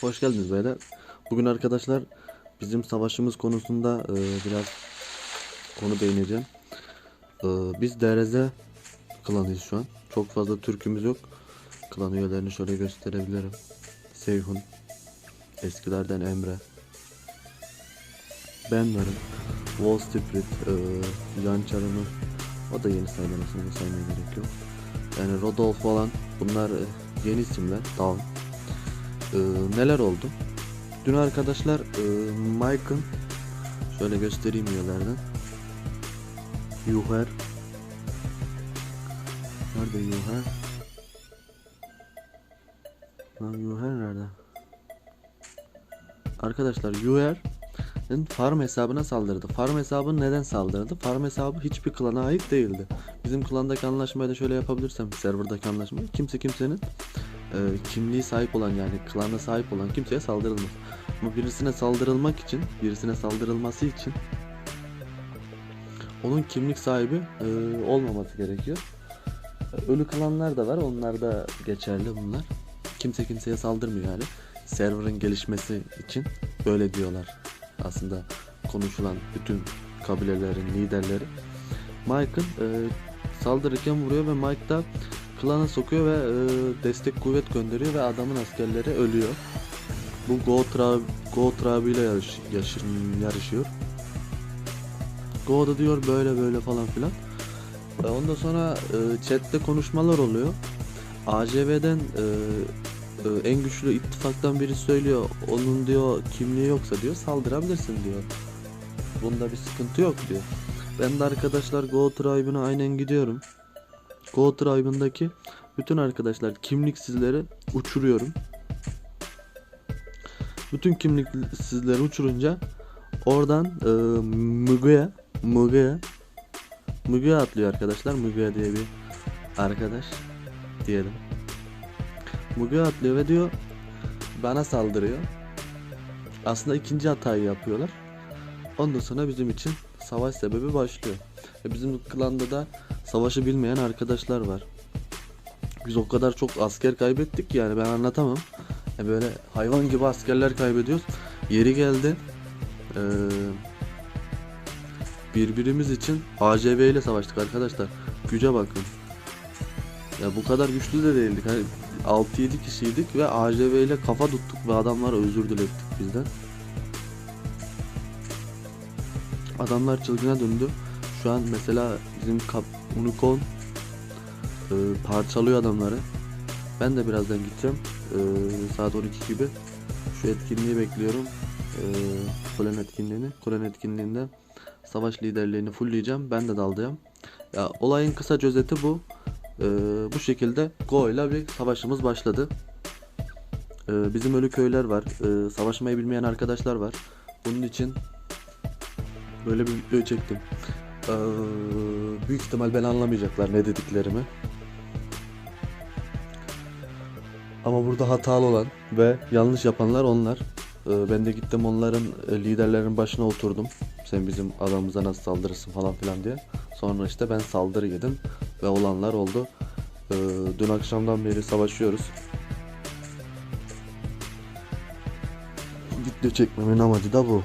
Hoş geldiniz beyler. Bugün arkadaşlar bizim savaşımız konusunda e, biraz konu değineceğim. E, biz DRZ klanıyız şu an. Çok fazla Türk'ümüz yok. Klan üyelerini şöyle gösterebilirim. Seyhun, eskilerden Emre, ben varım. Wall Street, e, Yan Çarımı, o da yeni sayılan aslında saymaya gerek yok. Yani Rodolph falan bunlar e, yeni isimler. Tamam. Ee, neler oldu? Dün arkadaşlar e, Mike'ın şöyle göstereyim üyelerden. Yuher Nerede Yuher? Lan Yuher nerede? Arkadaşlar Yuher'in farm hesabına saldırdı. Farm hesabı neden saldırdı? Farm hesabı hiçbir klana ait değildi. Bizim klandaki anlaşmayı da şöyle yapabilirsem serverdaki anlaşmayı kimse kimsenin e, kimliği sahip olan yani klana sahip olan kimseye saldırılmaz. Ama birisine saldırılmak için, birisine saldırılması için onun kimlik sahibi e, olmaması gerekiyor. Ölü klanlar da var, onlar da geçerli bunlar. Kimse kimseye saldırmıyor yani. Server'ın gelişmesi için böyle diyorlar. Aslında konuşulan bütün kabilelerin liderleri. Mike'ın e, saldırırken vuruyor ve Mike da klana sokuyor ve e, destek kuvvet gönderiyor ve adamın askerleri ölüyor. Bu Go Tra Go Trabi ile yarış, yarış- yarışıyor. Go da diyor böyle böyle falan filan. E, ondan sonra e, chatte konuşmalar oluyor. AJV'den e, e, en güçlü ittifaktan biri söylüyor. Onun diyor kimliği yoksa diyor saldırabilirsin diyor. Bunda bir sıkıntı yok diyor. Ben de arkadaşlar Go Tribe'ına aynen gidiyorum. Go Tribe'ındaki bütün arkadaşlar kimliksizleri uçuruyorum. Bütün kimliksizleri uçurunca oradan e, Mugu'ya Mugu'ya Mugu'ya atlıyor arkadaşlar. Mugu'ya diye bir arkadaş diyelim. Mugu'ya atlıyor ve diyor bana saldırıyor. Aslında ikinci hatayı yapıyorlar. Ondan sonra bizim için savaş sebebi başlıyor. Ve bizim klanda da savaşı bilmeyen arkadaşlar var. Biz o kadar çok asker kaybettik ki yani ben anlatamam. E böyle hayvan gibi askerler kaybediyoruz. Yeri geldi. Ee, birbirimiz için ACV ile savaştık arkadaşlar. Güce bakın. Ya bu kadar güçlü de değildik. Hani 6-7 kişiydik ve ACV ile kafa tuttuk ve adamlar özür dilettik bizden. Adamlar çılgına döndü. Şu an mesela bizim kap Unicorn e, parçalıyor adamları. Ben de birazdan gideceğim. E, saat 12 gibi. Şu etkinliği bekliyorum. E, Kulen etkinliğini. Kulen etkinliğinde savaş liderliğini fullleyeceğim. Ben de dalacağım. Ya olayın kısa özeti bu. E, bu şekilde Go ile bir savaşımız başladı. E, bizim ölü köyler var. E, savaşmayı bilmeyen arkadaşlar var. Bunun için böyle bir video çektim. Ee, büyük ihtimal ben anlamayacaklar ne dediklerimi. Ama burada hatalı olan ve yanlış yapanlar onlar. Ee, ben de gittim onların e, liderlerin başına oturdum. Sen bizim adamımıza nasıl saldırırsın falan filan diye. Sonra işte ben saldırı yedim ve olanlar oldu. Ee, dün akşamdan beri savaşıyoruz. Video çekmemin amacı da bu.